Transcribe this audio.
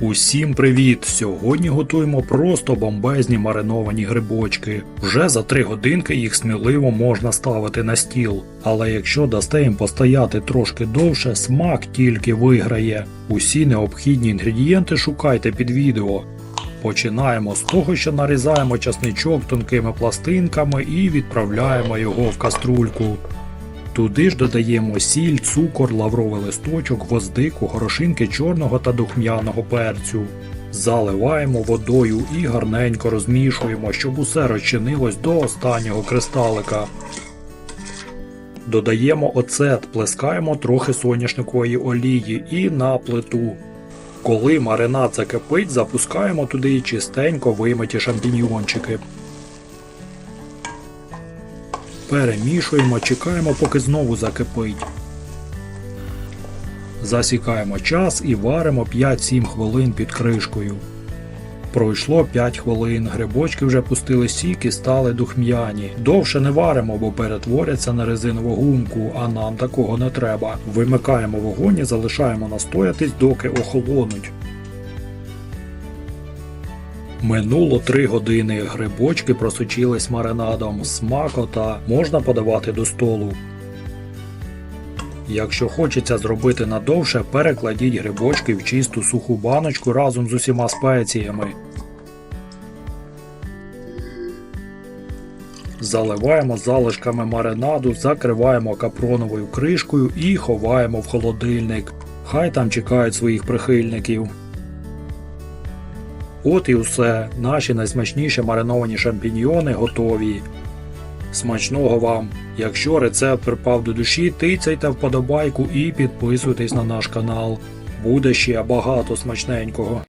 Усім привіт! Сьогодні готуємо просто бомбезні мариновані грибочки. Вже за 3 годинки їх сміливо можна ставити на стіл. Але якщо дасте їм постояти трошки довше, смак тільки виграє. Усі необхідні інгредієнти шукайте під відео. Починаємо з того, що нарізаємо часничок тонкими пластинками і відправляємо його в каструльку. Туди ж додаємо сіль, цукор, лавровий листочок, гвоздику, горошинки чорного та духмяного перцю. Заливаємо водою і гарненько розмішуємо, щоб усе розчинилось до останнього кристалика. Додаємо оцет, плескаємо трохи соняшникової олії і на плиту. Коли маринад закипить, запускаємо туди чистенько вимиті шампіньйончики. Перемішуємо, чекаємо, поки знову закипить. Засікаємо час і варимо 5-7 хвилин під кришкою. Пройшло 5 хвилин, грибочки вже пустили сік і стали духм'яні. Довше не варимо, бо перетворяться на резинову гумку, а нам такого не треба. Вимикаємо вогонь і залишаємо настоятись, доки охолонуть. Минуло три години. Грибочки просочились маринадом. Смакота можна подавати до столу. Якщо хочеться зробити надовше, перекладіть грибочки в чисту суху баночку разом з усіма спеціями. Заливаємо залишками маринаду, закриваємо капроновою кришкою і ховаємо в холодильник. Хай там чекають своїх прихильників. От і усе. Наші найсмачніші мариновані шампіньйони готові. Смачного вам! Якщо рецепт припав до душі, тицяйте вподобайку і підписуйтесь на наш канал. Буде ще багато смачненького.